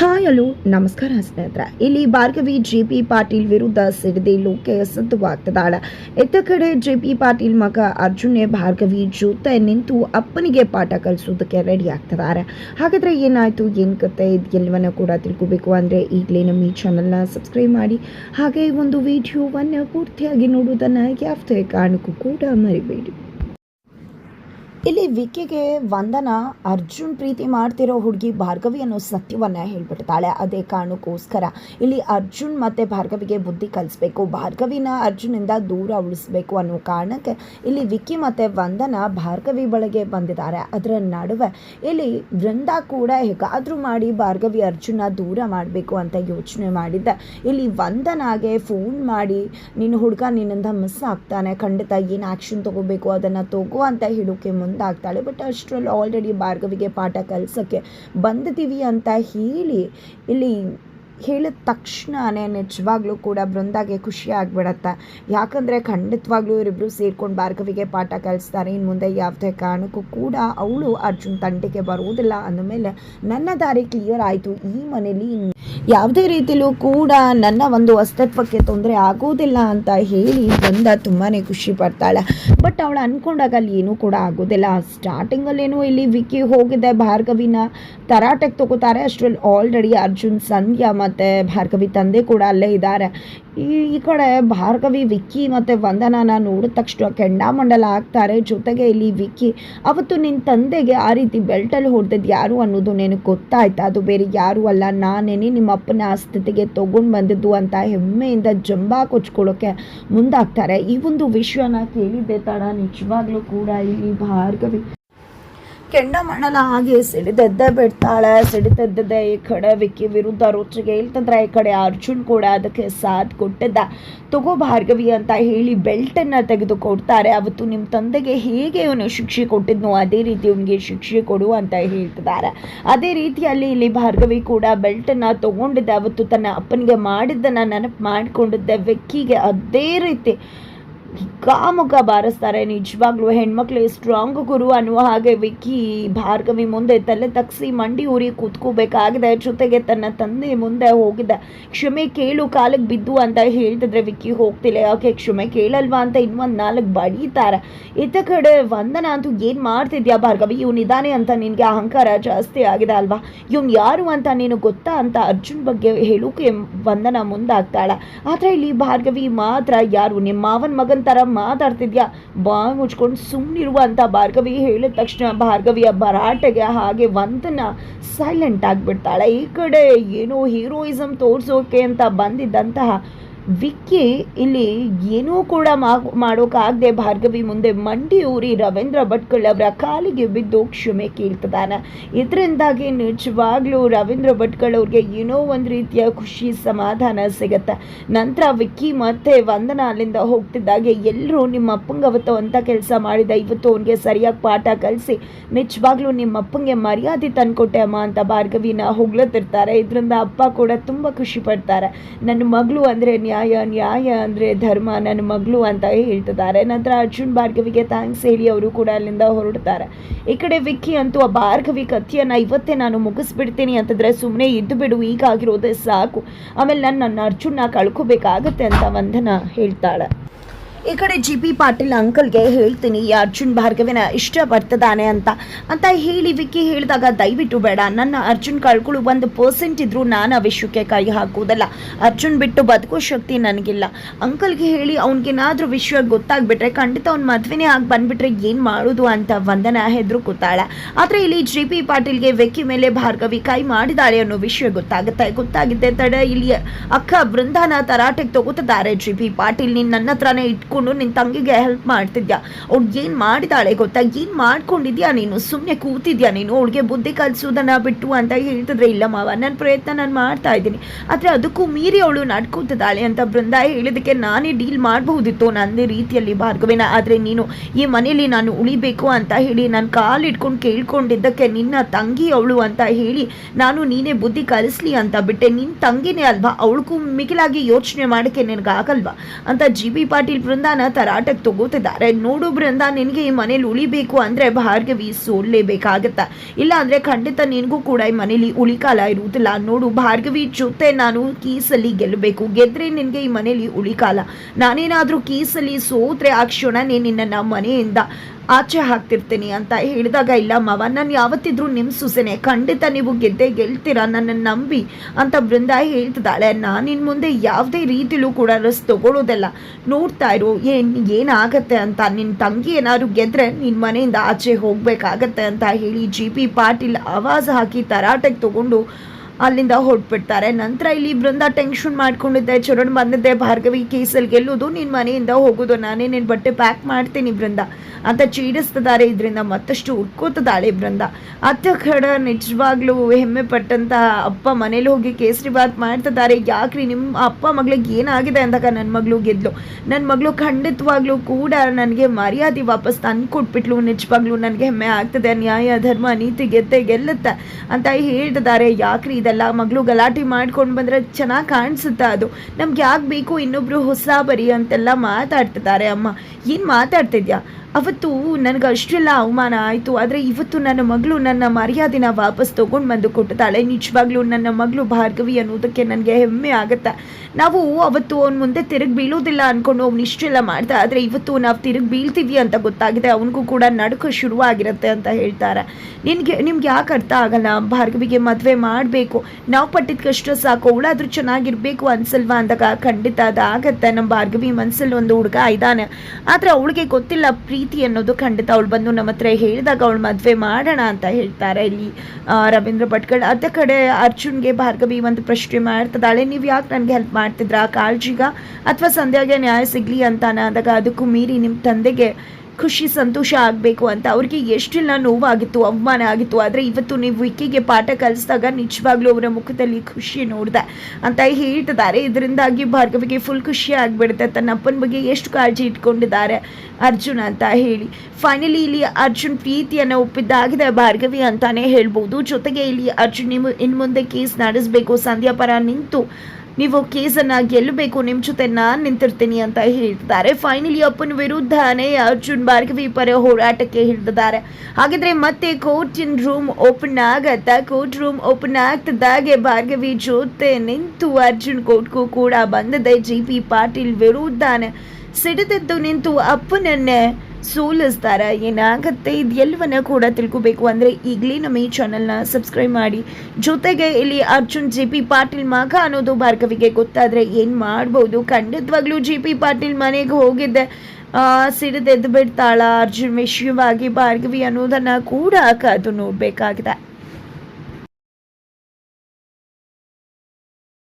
Hi hello ನಮಸ್ಕಾರ ಸ್ನೇಹಿತರೆ. ಇಲ್ಲಿ ಭಾರ್ಗವಿ ಜೆ ಪಿ ಪಾಟೀಲ್ ವಿರುದ್ಧ ಸಿಡದೆ ಲೋಕೆ ಸಿದ್ಧವಾಗ್ತದಾಳ ಇತ್ತ ಕಡೆ ಜೆ ಪಿ ಪಾಟೀಲ್ ಮಗ ಅರ್ಜುನೇ ಭಾರ್ಗವಿ ಜೊತೆ ನಿಂತು ಅಪ್ಪನಿಗೆ ಪಾಠ ಕಲಿಸೋದಕ್ಕೆ ರೆಡಿ ಆಗ್ತಿದ್ದಾರೆ ಹಾಗಾದ್ರೆ ಏನಾಯ್ತು? ಏನು ಕತೆ? ಇದು ಕೂಡ ತಿಳ್ಕೋಬೇಕು ಅಂದರೆ ಈಗಲೇ ನಮ್ಮ ಈ ಚಾನಲ್ನ ಸಬ್ಸ್ಕ್ರೈಬ್ ಮಾಡಿ. ಹಾಗೆ ಒಂದು ವಿಡಿಯೋವನ್ನು ಪೂರ್ತಿಯಾಗಿ ನೋಡುವುದನ್ನು ಯಾವುದೇ ಕಾರಣಕ್ಕೂ ಕೂಡ ಮರಿಬೇಡಿ. ಇಲ್ಲಿ ವಿಕಿಗೆ ವಂದನ. ಅರ್ಜುನ್ ಪ್ರೀತಿ ಮಾಡ್ತಿರೋ ಹುಡುಗಿ ಭಾರ್ಗವಿ ಅನ್ನೋ ಸತ್ಯವನ್ನ ಹೇಳ್ಬಿಡ್ತಾಳೆ. ಅದೇ ಕಾರಣಕ್ಕೋಸ್ಕರ ಇಲ್ಲಿ ಅರ್ಜುನ್ ಮತ್ತೆ ಭಾರ್ಗವಿಗೆ ಬುದ್ಧಿ ಕಲಿಸ್ಬೇಕು. ಭಾರ್ಗವಿನ ಅರ್ಜುನಿಂದ ದೂರ ಉಳಿಸ್ಬೇಕು ಅನ್ನೋ ಕಾರಣಕ್ಕೆ ಇಲ್ಲಿ ವಿಕ್ಕಿ ಮತ್ತೆ ವಂದನ ಭಾರ್ಗವಿ ಬಳಗೆ ಬಂದಿದ್ದಾರೆ. ಅದರ ನಡುವೆ ಇಲ್ಲಿ ವೃಂದ ಕೂಡ ಹೇಗಾದರೂ ಮಾಡಿ ಭಾರ್ಗವಿ ಅರ್ಜುನ ದೂರ ಮಾಡಬೇಕು ಅಂತ ಯೋಚನೆ ಮಾಡಿದ್ದೆ. ಇಲ್ಲಿ ವಂದನಾಗೆ ಫೋನ್ ಮಾಡಿ ನಿನ್ನ ಹುಡುಗ ನಿನ್ನಿಂದ ಮಿಸ್ ಆಗ್ತಾನೆ. ಖಂಡಿತ ಏನು ಆ್ಯಕ್ಷನ್ ತಗೋಬೇಕು? ಅದನ್ನು ತಗೋ ಅಂತ ಹೇಳೋಕೆ ಮುಂದಾಗ್ತಾಳೆ ಬಟ್ ಅಷ್ಟರಲ್ಲಿ ಆಲ್ರೆಡಿ ಭಾರ್ಗವಿಗೆ ಪಾಠ ಕಲಿಸೋಕ್ಕೆ ಬಂದಿದ್ದೀವಿ ಅಂತ ಹೇಳಿ ಇಲ್ಲಿ ಹೇಳಿದ ತಕ್ಷಣನೇ ನಿಜವಾಗ್ಲೂ ಕೂಡ ಬೃಂದಾಗೆ ಖುಷಿ ಆಗಿಬಿಡತ್ತೆ. ಯಾಕಂದರೆ ಖಂಡಿತವಾಗ್ಲೂ ಇವರಿಬ್ಬರು ಸೇರ್ಕೊಂಡು ಭಾರ್ಗವಿಗೆ ಪಾಠ ಕಲಿಸ್ತಾರೆ. ಇನ್ನು ಮುಂದೆ ಯಾವುದೇ ಕಾರಣಕ್ಕೂ ಕೂಡ ಅವಳು ಅರ್ಜುನ್ ತಂಟೆಗೆ ಬರುವುದಿಲ್ಲ ಅಂದಮೇಲೆ ನನ್ನ ದಾರಿ ಕ್ಲಿಯರ್ ಆಯಿತು. ಈ ಮನೇಲಿ ಯಾವುದೇ ರೀತಿಲೂ ಕೂಡ ನನ್ನ ಒಂದು ಅಸ್ತಿತ್ವಕ್ಕೆ ತೊಂದರೆ ಆಗೋದಿಲ್ಲ ಅಂತ ಹೇಳಿ ಬಂದ ತುಂಬಾ ಖುಷಿ ಪಡ್ತಾಳೆ. ಬಟ್ ಅವಳು ಅಂದ್ಕೊಂಡಾಗ ಅಲ್ಲಿ ಏನೂ ಕೂಡ ಆಗೋದಿಲ್ಲ. ಸ್ಟಾರ್ಟಿಂಗಲ್ಲೇನು ಇಲ್ಲಿ ವಿಕ್ಕಿ ಹೋಗಿದೆ. ಭಾರ್ಗವಿನ ತರಾಟೆಗೆ ತಗೋತಾರೆ. ಅಷ್ಟರಲ್ಲಿ ಆಲ್ರೆಡಿ ಅರ್ಜುನ್, ಸಂಧ್ಯಾ ಮತ್ತು ಭಾರ್ಗವಿ ತಂದೆ ಕೂಡ ಅಲ್ಲೇ ಇದ್ದಾರೆ. ಈ ಕಡೆ ಭಾರ್ಗವಿ, ವಿಕ್ಕಿ ಮತ್ತು ವಂದನಾನ ನೋಡಿದ ತಕ್ಷಣ ಕೆಂಡಾಮಂಡಲ ಆಗ್ತಾರೆ. ಜೊತೆಗೆ ಇಲ್ಲಿ ವಿಕ್ಕಿ, ಅವತ್ತು ನಿನ್ನ ತಂದೆಗೆ ಆ ರೀತಿ ಬೆಲ್ಟಲ್ಲಿ ಹೊಡೆದಿದ್ದು ಯಾರು ಅನ್ನೋದು ನಿನಗೆ ಗೊತ್ತಾಯ್ತು? ಅದು ಬೇರೆ ಯಾರೂ ಅಲ್ಲ. ನಾನೇನೆ ನಿಮ್ಮ ಅಪ್ಪನ ಆ ತೊಗೊಂಡು ಬಂದಿದ್ದು ಅಂತ ಹೆಮ್ಮೆಯಿಂದ ಜಂಬಾ ಕೊಚ್ಕೊಳ್ಳೋಕೆ ಮುಂದಾಗ್ತಾರೆ. ಈ ಒಂದು ವಿಷಯನ ಕೇಳಿದ್ದೆ ತಡ. ನಿಜವಾಗ್ಲೂ ಕೂಡ ಇಲ್ಲಿ ಭಾರ್ಗವಿ ಕೆಂಡಮಂಡಲ ಹಾಗೆ ಸಿಡಿದೆದ್ದೆ ಬಿಡ್ತಾಳೆ. ಸಿಡಿದೆದ್ದದೆ ಈ ಕಡೆ ವಿಕ್ಕಿ ವಿರುದ್ಧ ರುಚಿಗೆ ಇಲ್ತಂದ್ರೆ ಈ ಕಡೆ ಅರ್ಜುನ್ ಕೂಡ ಅದಕ್ಕೆ ಸಾಥ್ ಕೊಟ್ಟಿದ್ದ. ತಗೋ ಭಾರ್ಗವಿ ಅಂತ ಹೇಳಿ ಬೆಲ್ಟನ್ನು ತೆಗೆದು ಕೊಡ್ತಾರೆ ಅವತ್ತು ನಿಮ್ಮ ತಂದೆಗೆ ಹೇಗೆ ಇವನು ಶಿಕ್ಷೆ ಕೊಟ್ಟಿದ್ನೋ ಅದೇ ರೀತಿ ಇವನಿಗೆ ಶಿಕ್ಷೆ ಕೊಡು ಅಂತ ಹೇಳ್ತಿದ್ದಾರೆ. ಅದೇ ರೀತಿಯಲ್ಲಿ ಇಲ್ಲಿ ಭಾರ್ಗವಿ ಕೂಡ ಬೆಲ್ಟನ್ನು ತಗೊಂಡಿದ್ದೆ. ಅವತ್ತು ತನ್ನ ಅಪ್ಪನಿಗೆ ಮಾಡಿದ್ದನ್ನು ನೆನಪು ಮಾಡಿಕೊಂಡಿದ್ದೆ. ವಿಕ್ಕಿಗೆ ಅದೇ ರೀತಿ ಕಾಮುಖ ಬಾರಿಸ್ತಾರೆ. ನಿಜವಾಗ್ಲೂ ಹೆಣ್ಮಕ್ಳು ಸ್ಟ್ರಾಂಗ್ ಗುರು ಅನ್ನುವ ಹಾಗೆ ವಿಕ್ಕಿ ಭಾರ್ಗವಿ ಮುಂದೆ ತಲೆ ತಗ್ಸಿ ಮಂಡಿ ಊರಿ ಕೂತ್ಕೋಬೇಕಾಗಿದೆ. ಜೊತೆಗೆ ತನ್ನ ತಂದೆ ಮುಂದೆ ಹೋಗಿದ್ದ, ಕ್ಷಮೆ ಕೇಳು ಕಾಲಕ್ಕೆ ಬಿದ್ದು ಅಂತ ಹೇಳ್ತಿದ್ರೆ ವಿಕ್ಕಿ ಹೋಗ್ತಿಲ್ಲ. ಯಾಕೆ ಕ್ಷಮೆ ಕೇಳಲ್ವಾ ಅಂತ ಇನ್ನೊಂದು ನಾಲ್ಕು ಬಡೀತಾರೆ. ಇತ್ತ ಕಡೆ ವಂದನ ಅಂತೂ ಏನು ಮಾಡ್ತಿದ್ಯಾ ಭಾರ್ಗವಿ? ಇವನಿದ್ದಾನೆ ಅಂತ ನಿನಗೆ ಅಹಂಕಾರ ಜಾಸ್ತಿ ಆಗಿದೆ ಅಲ್ವಾ? ಇವ್ನು ಯಾರು ಅಂತ ನೀನು ಗೊತ್ತಾ ಅಂತ ಅರ್ಜುನ್ ಬಗ್ಗೆ ಹೇಳೋಕೆ ವಂದನ ಮುಂದಾಗ್ತಾಳೆ. ಆದರೆ ಇಲ್ಲಿ ಭಾರ್ಗವಿ ಮಾತ್ರ ಯಾರು? ನಿಮ್ಮ ಮಾವನ ಮಗನ ಥರ ಮಾತಾಡ್ತಿದ್ಯಾ? ಬಾ ಮುಚ್ಕೊಂಡು ಸುಮ್ಮನಿರುವ ಅಂತ ಭಾರ್ಗವಿ ಹೇಳಿದ ತಕ್ಷಣ ಭಾರ್ಗವಿಯ ಭರಾಟೆಗೆ ಹಾಗೆ ವಂತನ ಸೈಲೆಂಟ್ ಆಗಿಬಿಡ್ತಾಳೆ. ಈ ಕಡೆ ಏನೋ ಹೀರೋಯಿಸಮ್ ತೋರಿಸೋಕೆ ಅಂತ ಬಂದಿದ್ದಂತಹ ವಿಕ್ಕಿ ಇಲ್ಲಿ ಏನೂ ಕೂಡ ಮಾಡೋಕ್ಕಾಗದೆ ಭಾರ್ಗವಿ ಮುಂದೆ ಮಂಡಿ ಊರಿ ರವೀಂದ್ರ ಭಟ್ಕಳ್ ಅವರ ಕಾಲಿಗೆ ಬಿದ್ದು ಕ್ಷಮೆ ಕೇಳ್ತಿದ್ದಾನೆ. ಇದರಿಂದಾಗಿ ನಿಜವಾಗ್ಲೂ ರವೀಂದ್ರ ಭಟ್ಕಳ್ ಅವ್ರಿಗೆ ಏನೋ ಒಂದು ರೀತಿಯ ಖುಷಿ ಸಮಾಧಾನ ಸಿಗತ್ತೆ. ನಂತರ ವಿಕ್ಕಿ ಮತ್ತೆ ವಂದನ ಅಲ್ಲಿಂದ ಹೋಗ್ತಿದ್ದಾಗೆ ಎಲ್ಲರೂ ನಿಮ್ಮ ಅಪ್ಪಂಗೆ ಅವತ್ತು ಅಂತ ಕೆಲಸ ಮಾಡಿದ ಇವತ್ತು ಅವನಿಗೆ ಸರಿಯಾಗಿ ಪಾಠ ಕಲಿಸಿ ನಿಜವಾಗ್ಲೂ ನಿಮ್ಮ ಅಪ್ಪಂಗೆ ಮರ್ಯಾದೆ ತಂದುಕೊಟ್ಟೆ ಅಮ್ಮ ಅಂತ ಭಾರ್ಗವಿನ ಹೊಗ್ಲತ್ತಿರ್ತಾರೆ ಇದರಿಂದ ಅಪ್ಪ ಕೂಡ ತುಂಬ ಖುಷಿ ಪಡ್ತಾರೆ. ನನ್ನ ಮಗಳು ಅಂದರೆ ನ್ಯಾಯ ಅಂದರೆ ಧರ್ಮ, ನನ್ನ ಮಗಳು ಅಂತ ಹೇಳ್ತಿದ್ದಾರೆ. ನಂತರ ಅರ್ಜುನ್ ಭಾರ್ಗವಿಗೆ ಥ್ಯಾಂಕ್ಸ್ ಹೇಳಿ ಅವರು ಕೂಡ ಅಲ್ಲಿಂದ ಹೊರಡ್ತಾರೆ. ಈ ಕಡೆ ವಿಕ್ಕಿ ಅಂತೂ, ಆ ಭಾರ್ಗವಿ ಕಥೆಯನ್ನು ಇವತ್ತೇ ನಾನು ಮುಗಿಸ್ಬಿಡ್ತೀನಿ ಅಂತಂದರೆ ಸುಮ್ಮನೆ ಇದ್ದು ಬಿಡು ಈಗ ಆಗಿರೋದೇ ಸಾಕು. ಆಮೇಲೆ ನಾನು ನನ್ನ ಅರ್ಜುನ್ನ ಕಳ್ಕೋಬೇಕಾಗತ್ತೆ ಅಂತ ವಂದನ ಹೇಳ್ತಾಳೆ. ಈ ಕಡೆ ಜಿ ಪಿ ಪಾಟೀಲ್ ಅಂಕಲ್ಗೆ ಹೇಳ್ತೀನಿ, ಈ ಅರ್ಜುನ್ ಭಾರ್ಗವಿನ ಇಷ್ಟಪಡ್ತದಾನೆ ಅಂತ. ಅಂತ ಹೇಳಿ ವಿಕ್ಕಿ ಹೇಳಿದಾಗ, ದಯವಿಟ್ಟು ಬೇಡ, ನನ್ನ ಅರ್ಜುನ್ ಕಳ್ಕೊಳ್ಳು ಒಂದು ಪರ್ಸೆಂಟ್ ಇದ್ದರೂ ನಾನು ಆ ವಿಷಯಕ್ಕೆ ಕೈ ಹಾಕುವುದಲ್ಲ. ಅರ್ಜುನ್ ಬಿಟ್ಟು ಬದುಕೋ ಶಕ್ತಿ ನನಗಿಲ್ಲ. ಅಂಕಲ್ಗೆ ಹೇಳಿ, ಅವ್ನಿಗೇನಾದ್ರೂ ವಿಷಯ ಗೊತ್ತಾಗ್ಬಿಟ್ರೆ ಖಂಡಿತ ಅವ್ನ ಮದುವೆನೇ ಆಗಿ ಬಂದುಬಿಟ್ರೆ ಏನು ಮಾಡೋದು ಅಂತ ವಂದನ ಹೆದ್ರು ಕೂತಾಳೆ. ಆದರೆ ಇಲ್ಲಿ ಜಿ ಪಿ ಪಾಟೀಲ್ಗೆ ವಿಕ್ಕಿ ಮೇಲೆ ಭಾರ್ಗವಿ ಕೈ ಮಾಡಿದಾಳೆ ಅನ್ನೋ ವಿಷಯ ಗೊತ್ತಾಗುತ್ತೆ. ಗೊತ್ತಾಗಿದ್ದೆ ತಡ ಇಲ್ಲಿ ಅಕ್ಕ ಬೃಂದಾನ ತರಾಟೆಗೆ ತಗೋತಿದ್ದಾರೆ ಜಿ ಪಿ ಪಾಟೀಲ್. ನೀನು ನನ್ನ ಹತ್ರನೇ ಇಟ್ಕೊಂಡು ನಿನ್ನ ತಂಗಿಗೆ ಹೆಲ್ಪ್ ಮಾಡ್ತಿದ್ಯಾ? ಅವ್ಳು ಏನು ಮಾಡಿದಾಳೆ ಗೊತ್ತಾ? ಏನು ಮಾಡ್ಕೊಂಡಿದ್ಯಾ ನೀನು? ಸುಮ್ಮನೆ ಕೂತಿದ್ಯಾ ನೀನು? ಅವಳಿಗೆ ಬುದ್ಧಿ ಕಲಿಸೋದನ್ನ ಬಿಟ್ಟು ಅಂತ ಹೇಳ್ತಿದ್ರೆ ಇಲ್ಲ ಮಾವ ನನ್ನ ಪ್ರಯತ್ನ ನಾನು ಮಾಡ್ತಾ ಇದ್ದೀನಿ. ಆದರೆ ಅದಕ್ಕೂ ಮೀರಿ ಅವಳು ನಡ್ಕೋತಿದ್ದಾಳೆ ಅಂತ ಬೃಂದ ಹೇಳಿದಕ್ಕೆ ನಾನೇ ಡೀಲ್ ಮಾಡಬಹುದಿತ್ತು ನಂದೇ ರೀತಿಯಲ್ಲಿ ಭಾರ್ಗವೇನ. ಆದರೆ ನೀನು ಈ ಮನೆಯಲ್ಲಿ ನಾನು ಉಳಿಬೇಕು ಅಂತ ಹೇಳಿ ನಾನು ಕಾಲಿಟ್ಕೊಂಡು ಕೇಳ್ಕೊಂಡಿದ್ದಕ್ಕೆ ನಿನ್ನ ತಂಗಿ ಅವಳು ಅಂತ ಹೇಳಿ ನಾನು ನೀನೇ ಬುದ್ಧಿ ಕಲಿಸ್ಲಿ ಅಂತ ಬಿಟ್ಟೆ. ನಿನ್ನ ತಂಗಿನೇ ಅಲ್ವಾ? ಅವಳಿಗೂ ಮಿಗಿಲಾಗಿ ಯೋಚನೆ ಮಾಡೋಕ್ಕೆ ನಿನಗಾಗಲ್ವಾ? ಅಂತ ಜಿ ಬಿ ಪಾಟೀಲ್ ಬೃಂದ ಬೃಂದಾನ ತರಾಟಕ್ಕೆ ತಗೋತಿದ್ದಾರೆ ನೋಡು ಬೃಂದ ನಿನಗೆ ಈ ಮನೇಲಿ ಉಳಿಬೇಕು ಅಂದರೆ ಭಾರ್ಗವಿ ಸೋಲಲೇಬೇಕಾಗತ್ತೆ? ಇಲ್ಲ ಅಂದರೆ ಖಂಡಿತ ನಿನಗೂ ಕೂಡ ಈ ಮನೇಲಿ ಉಳಿಕಾಲ ಇರುವುದಿಲ್ಲ. ನೋಡು ಭಾರ್ಗವಿ ಜೊತೆ ನಾನು ಕೀಸಲ್ಲಿ ಗೆಲ್ಲಬೇಕು. ಗೆದ್ರೆ ನಿನಗೆ ಈ ಮನೇಲಿ ಉಳಿಕಾಲ. ನಾನೇನಾದರೂ ಕೀಸಲ್ಲಿ ಸೋತ್ರೆ ಆ ಕ್ಷಣನೇ ನಿನ್ನನ್ನು ಮನೆಯಿಂದ ಆಚೆ ಹಾಕ್ತಿರ್ತೀನಿ ಅಂತ ಹೇಳಿದಾಗ, ಇಲ್ಲ ಮಾವ, ನಾನು ಯಾವತ್ತಿದ್ರೂ ನಿಮ್ಮ ಸುಸೇನೆ, ಖಂಡಿತ ನೀವು ಗೆದ್ದೆ ಗೆಲ್ತೀರಾ ನನ್ನನ್ನು ನಂಬಿ? ಅಂತ ಬೃಂದ ಹೇಳ್ತಿದ್ದಾಳೆ. ನಾನು ಇನ್ನು ಮುಂದೆ ಯಾವುದೇ ರೀತಿಲೂ ಕೂಡ ರಸ್ ತಗೊಳ್ಳೋದಲ್ಲ ನೋಡ್ತಾ ಇರು, ಏನು, ಏನಾಗತ್ತೆ ಅಂತ. ನಿನ್ನ ತಂಗಿ ಏನಾದ್ರು ಗೆದ್ರೆ ನಿನ್ನ ಮನೆಯಿಂದ ಆಚೆ ಹೋಗಬೇಕಾಗತ್ತೆ ಅಂತ ಹೇಳಿ ಜಿ ಪಿ ಪಾಟೀಲ್ ಆವಾಜ್ ಹಾಕಿ ತರಾಟೆಗೆ ತಗೊಂಡು ಅಲ್ಲಿಂದ ಹೊರಟ್ಬಿಡ್ತಾರೆ. ನಂತರ ಇಲ್ಲಿ ಬೃಂದ ಟೆನ್ಷನ್ ಮಾಡ್ಕೊಂಡಿದ್ದೆ. ಚರಣ್ ಬಂದಿದ್ದೆ. ಭಾರ್ಗವಿ ಕೇಸಲ್ಲಿ ಗೆಲ್ಲೋದು ನಿನ್ನ ಮನೆಯಿಂದ ಹೋಗೋದು. ನಾನೇ ನಿನ್ನ ಬಟ್ಟೆ ಪ್ಯಾಕ್ ಮಾಡ್ತೀನಿ ಬೃಂದ ಅಂತ ಚೀಡಿಸ್ತಿದ್ದಾರೆ ಇದರಿಂದ ಮತ್ತಷ್ಟು ಉಟ್ಕೋತದಾಳೆ ಬೃಂದ ಅತ್ತ ಕಡ ನಿಜವಾಗ್ಲೂ ಹೆಮ್ಮೆ ಪಟ್ಟಂತ ಅಪ್ಪ ಮನೇಲಿ ಹೋಗಿ ಕೇಸರಿ ಬಾತ್ ಮಾಡ್ತಿದ್ದಾರೆ. ಯಾಕ್ರಿ ನಿಮ್ಮ ಅಪ್ಪ ಮಗಳಿಗೆ ಏನಾಗಿದೆ ಅಂದಾಗ ನನ್ನ ಮಗಳು ಗೆದ್ಲು. ನನ್ನ ಮಗಳು ಖಂಡಿತವಾಗ್ಲೂ ಕೂಡ ನನಗೆ ಮರ್ಯಾದೆ ವಾಪಸ್ ತಂದು ಕೊಟ್ಬಿಟ್ಲು ನಿಜವಾಗ್ಲೂ ನನಗೆ ಹೆಮ್ಮೆ ಆಗ್ತದೆ. ನ್ಯಾಯ, ಧರ್ಮ, ನೀತಿ, ಗೆದ್ದೆ ಗೆಲ್ಲುತ್ತೆ ಅಂತ ಹೇಳ್ತಿದ್ದಾರೆ. ಯಾಕ್ರಿ ಇದೆಲ್ಲ ಮಗಳು ಗಲಾಟೆ ಮಾಡ್ಕೊಂಡು ಬಂದರೆ ಚೆನ್ನಾಗಿ ಕಾಣಿಸುತ್ತೆ ಅದು. ನಮ್ಗೆ ಯಾಕೆ ಬೇಕು ಇನ್ನೊಬ್ಬರು ಹೊಸ ಬರಿ ಅಂತೆಲ್ಲ ಮಾತಾಡ್ತಿದ್ದಾರೆ ಅಮ್ಮ. ಏನು ಮಾತಾಡ್ತಿದ್ಯಾ? ಅವತ್ತು ನನಗೆ ಅಷ್ಟೆಲ್ಲ ಅವಮಾನ ಆಯಿತು. ಆದರೆ ಇವತ್ತು ನನ್ನ ಮಗಳು ನನ್ನ ಮರ್ಯಾದೆನ ವಾಪಸ್ ತೊಗೊಂಡು ಬಂದು ಕೊಟ್ಟಿದ್ದಾಳೆ. ನಿಜವಾಗ್ಲೂ ನನ್ನ ಮಗಳು ಭಾರ್ಗವಿ ಅನ್ನೋದಕ್ಕೆ ನನಗೆ ಹೆಮ್ಮೆ ಆಗುತ್ತೆ? ನಾವು ಅವತ್ತು ಅವ್ನ ಮುಂದೆ ತಿರುಗಿ ಬೀಳೋದಿಲ್ಲ ಅಂದ್ಕೊಂಡು ಅವ್ನು ಇಷ್ಟೆಲ್ಲ ಮಾಡ್ತಾ, ಆದರೆ ಇವತ್ತು ನಾವು ತಿರುಗಿ ಬೀಳ್ತೀವಿ ಅಂತ ಗೊತ್ತಾಗಿದೆ. ಅವನಿಗೂ ಕೂಡ ನಡುಕ ಶುರುವಾಗಿರುತ್ತೆ ಅಂತ ಹೇಳ್ತಾರೆ? ನಿನಗೆ, ನಿಮ್ಗೆ ಯಾಕೆ ಅರ್ಥ ಆಗಲ್ಲ? ಭಾರ್ಗವಿಗೆ ಮದುವೆ ಮಾಡಬೇಕು. ನಾವು ಪಟ್ಟಿದ ಕಷ್ಟ ಸಾಕು. ಅವಳಾದ್ರೂ ಚೆನ್ನಾಗಿರ್ಬೇಕು ಅನ್ಸಲ್ವಾ ಅಂದಾಗ ಖಂಡಿತ ಅದಾಗತ್ತೆ. ನಮ್ಮ ಭಾರ್ಗವಿ ಮನಸ್ಸಲ್ಲಿ ಒಂದು ಹುಡುಗ ಇದ್ದಾನೆ. ಆದರೆ ಅವಳಿಗೆ ಗೊತ್ತಿಲ್ಲ ಪ್ರೀತಿ ಅನ್ನೋದು ಖಂಡಿತ ಅವಳು ಬಂದು ನಮ್ಮ ಹತ್ರ ಹೇಳಿದಾಗ ಅವಳು ಮದುವೆ ಮಾಡೋಣ ಅಂತ ಹೇಳ್ತಾರೆ. ಇಲ್ಲಿ ರವೀಂದ್ರ ಭಟ್ಕಳ್. ಅದ ಕಡೆ ಅರ್ಜುನ್ಗೆ ಭಾರ್ಗವಿ ಒಂದು ಪ್ರಶ್ನೆ ಮಾಡ್ತದಾಳೆ ನೀವು ಯಾಕೆ ನನಗೆ ಹೆಲ್ಪ್ ಮಾಡ್ತಿದ್ರಾ? ಕಾಳಜಿಗ ಅಥವಾ ಸಂಧ್ಯಾಗೆ ನ್ಯಾಯ ಸಿಗಲಿ ಅಂತಾನೆ ಆದಾಗ ಅದಕ್ಕೂ ಮೀರಿ ನಿಮ್ಮ ತಂದೆಗೆ ಖುಷಿ ಸಂತೋಷ ಆಗಬೇಕು ಅಂತ. ಅವ್ರಿಗೆ ಎಷ್ಟೆಲ್ಲ ನೋವಾಗಿತ್ತು, ಅವಮಾನ ಆಗಿತ್ತು. ಆದರೆ ಇವತ್ತು ನೀವು ವಿಕ್ಕಿಗೆ ಪಾಠ ಕಲಿಸಿದಾಗ ನಿಜವಾಗ್ಲೂ ಅವರ ಮುಖದಲ್ಲಿ ಖುಷಿ ನೋಡಿದೆ ಅಂತ ಹೇಳ್ತಿದ್ದಾರೆ. ಇದರಿಂದಾಗಿ ಭಾರ್ಗವಿಗೆ ಫುಲ್ ಖುಷಿ ಆಗಿಬಿಡುತ್ತೆ. ತನ್ನ ಅಪ್ಪನ ಬಗ್ಗೆ ಎಷ್ಟು ಕಾಳಜಿ ಇಟ್ಕೊಂಡಿದ್ದಾರೆ ಅರ್ಜುನ್ ಅಂತ ಹೇಳಿ. ಫೈನಲಿ ಇಲ್ಲಿ ಅರ್ಜುನ್ ಪ್ರೀತಿಯನ್ನು ಒಪ್ಪಿದ್ದಾಗಿದೆ ಭಾರ್ಗವಿ ಅಂತಾನೆ ಹೇಳ್ಬೋದು. ಜೊತೆಗೆ ಇಲ್ಲಿ ಅರ್ಜುನ್ ಇನ್ನು ಮುಂದೆ ಕೇಸ್ ನಡೆಸಬೇಕು. ಸಂಧ್ಯಾ ಪರ ನಿಂತು ನೀವು ಕೇಸನ್ನು ಗೆಲ್ಲಬೇಕು ನಿಮ್ಮ ಜೊತೆ ನಾನು ನಿಂತಿರ್ತೀನಿ ಅಂತ ಹೇಳ್ತಿದ್ದಾರೆ ಫೈನಲಿ ಅಪ್ಪನ ವಿರುದ್ಧನೇ ಅರ್ಜುನ್ ಭಾರ್ಗವಿ ಪರ ಹೋರಾಟಕ್ಕೆ ಹಿಡಿದಿದ್ದಾರೆ ಹಾಗಿದ್ರೆ ಮತ್ತೆ ಕೋರ್ಟಿನ ರೂಮ್ ಓಪನ್ ಆಗತ್ತಾ. ಕೋರ್ಟ್ ರೂಮ್ ಓಪನ್ ಆಗ್ತಿದ್ದಾಗೆ ಭಾರ್ಗವಿ ಜೊತೆ ನಿಂತು ಅರ್ಜುನ್ ಕೋರ್ಟ್ಗೂ ಕೂಡ ಬಂದಿದೆ. ಜಿ ಪಿ ಪಾಟೀಲ್ ವಿರುದ್ಧನೇ ಸಿಡಿದದ್ದು ನಿಂತು ಅಪ್ಪನನ್ನೇ ಸೋಲಿಸ್ತಾರ, ಏನಾಗುತ್ತೆ ಇದೆಲ್ಲವನ್ನ ಕೂಡ ತಿಳ್ಕೊಬೇಕು. ಅಂದರೆ ಈಗಲೇ ನಮ್ಮ ಈ ಚಾನಲ್ನ ಸಬ್ಸ್ಕ್ರೈಬ್ ಮಾಡಿ. ಜೊತೆಗೆ ಇಲ್ಲಿ ಅರ್ಜುನ್ ಜಿ ಪಿ ಪಾಟೀಲ್ ಮಗ ಅನ್ನೋದು ಭಾರ್ಗವಿಗೆ ಗೊತ್ತಾದರೆ ಏನು ಮಾಡ್ಬೋದು? ಖಂಡಿತವಾಗ್ಲೂ ಜಿ ಪಿ ಪಾಟೀಲ್ ಮನೆಗೆ ಹೋಗಿದ್ದೆ. ಸಿಡಿದೆದ್ದು ಬಿಡ್ತಾಳ ಅರ್ಜುನ್ ವಿಷಯವಾಗಿ ಭಾರ್ಗವಿ ಅನ್ನೋದನ್ನು ಕೂಡ ಅದು ನೋಡಬೇಕಾಗಿದೆ.